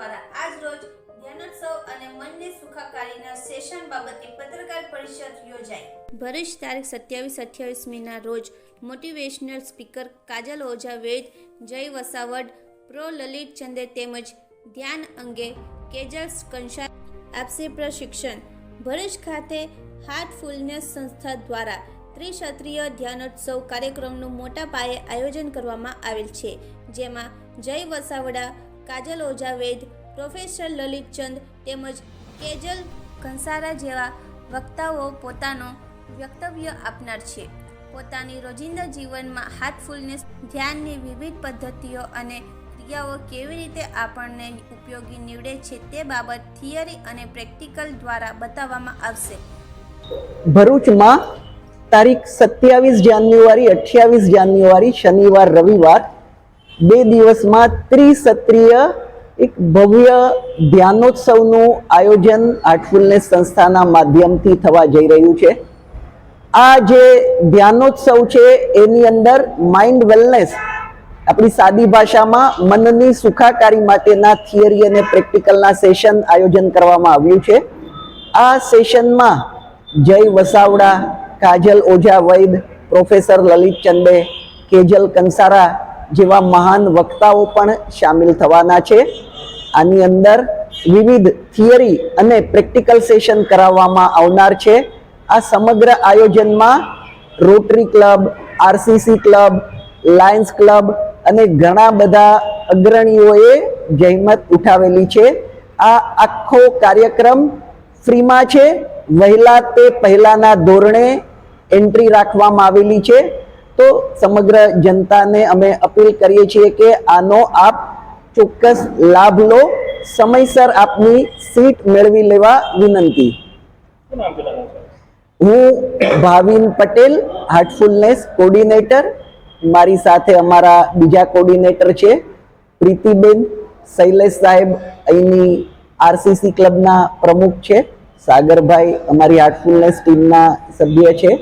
દ્વારા આજ રોજ ધ્યાનોત્સવ અને મનને સુખાકારીના સેશન બાબતે પત્રકાર પરિષદ યોજાઈ. ભરૂચ તારીખ સત્યાવીસ અઠ્યાવીસ મેના રોજ મોટિવેશનલ સ્પીકર કાજલ ઓઝા વેદ જય વસાવડ પ્રો લલિત ચંદે તેમજ ધ્યાન અંગે કેજલ કંશા આપશે પ્રશિક્ષણ. ભરૂચ ખાતે હાર્ટફુલનેસ સંસ્થા દ્વારા ત્રિક્ષત્રિય ધ્યાનોત્સવ કાર્યક્રમનું મોટા પાયે આયોજન કરવામાં આવેલ છે. જેમાં જય વસાવડા કાજલ ઓઝા વેદ પ્રોફેસર લલિતચંદ તેમજ કેજલ કંસારા જેવા વક્તાઓ પોતાનો વક્તવ્ય આપનાર છે. પોતાની રોજિંદા જીવનમાં હાર્ટફુલનેસ ધ્યાનની વિવિધ પદ્ધતિઓ અને ક્રિયાઓ કેવી રીતે આપણને ઉપયોગી નીવડે છે તે બાબત થિયરી અને પ્રેક્ટિકલ દ્વારા બતાવવામાં આવશે. ભરૂચમાં તારીખ સત્યાવીસ જાન્યુઆરી અઠ્યાવીસ જાન્યુઆરી શનિવાર રવિવાર બે દિવસમાં ત્રિસત્રીય એક ભવ્ય ધ્યાનોત્સવનું આયોજન આર્ટફુલનેસ સંસ્થાના માધ્યમથી થવા જઈ રહ્યું છે. આ જે ધ્યાનોત્સવ છે, એની અંદર માઇન્ડ વેલનેસ આપણી સાદી ભાષામાં મનની સુખાકારી માટેના થિયરી અને પ્રેક્ટિકલના સેશન આયોજન કરવામાં આવ્યું છે. આ સેશનમાં જય વસાવડા, કાજલ ઓઝા વૈદ પ્રોફેસર લલિત ચંદે કેજલ કંસારા જેવા મહાન વક્તાઓ પણ સામેલ થવાના છે. આની અંદર વિવિધ થિયરી અને પ્રેક્ટિકલ સેશન કરાવવામાં આવનાર છે. આ સમગ્ર આયોજનમાં Rotary club, RCC club, Lions club અને ઘણા બધા અગ્રણીઓએ જહેમત ઉઠાવેલી છે. આ આખો કાર્યક્રમ ફ્રીમાં છે. વહેલા તે પહેલાંના ધોરણે એન્ટ્રી રાખવામાં આવેલી છે. તો સમગ્ર જનતાને અમે અપીલ કરીએ છીએ કે આનો આપ ચોક્કસ લાભ લો, સમયસર આપની સીટ મેળવી લેવા વિનંતી. હું ભાવિન પટેલ હાર્ટફુલનેસ કોર્ડિનેટર મારી સાથે અમારા બીજા કોર્ડિનેટર છે, પ્રીતિબેન શૈલેષ સાહેબ અહીંની આરસીસી ક્લબના પ્રમુખ છે, સાગરભાઈ અમારી હાર્ટફુલનેસ ટીમના સભ્ય છે.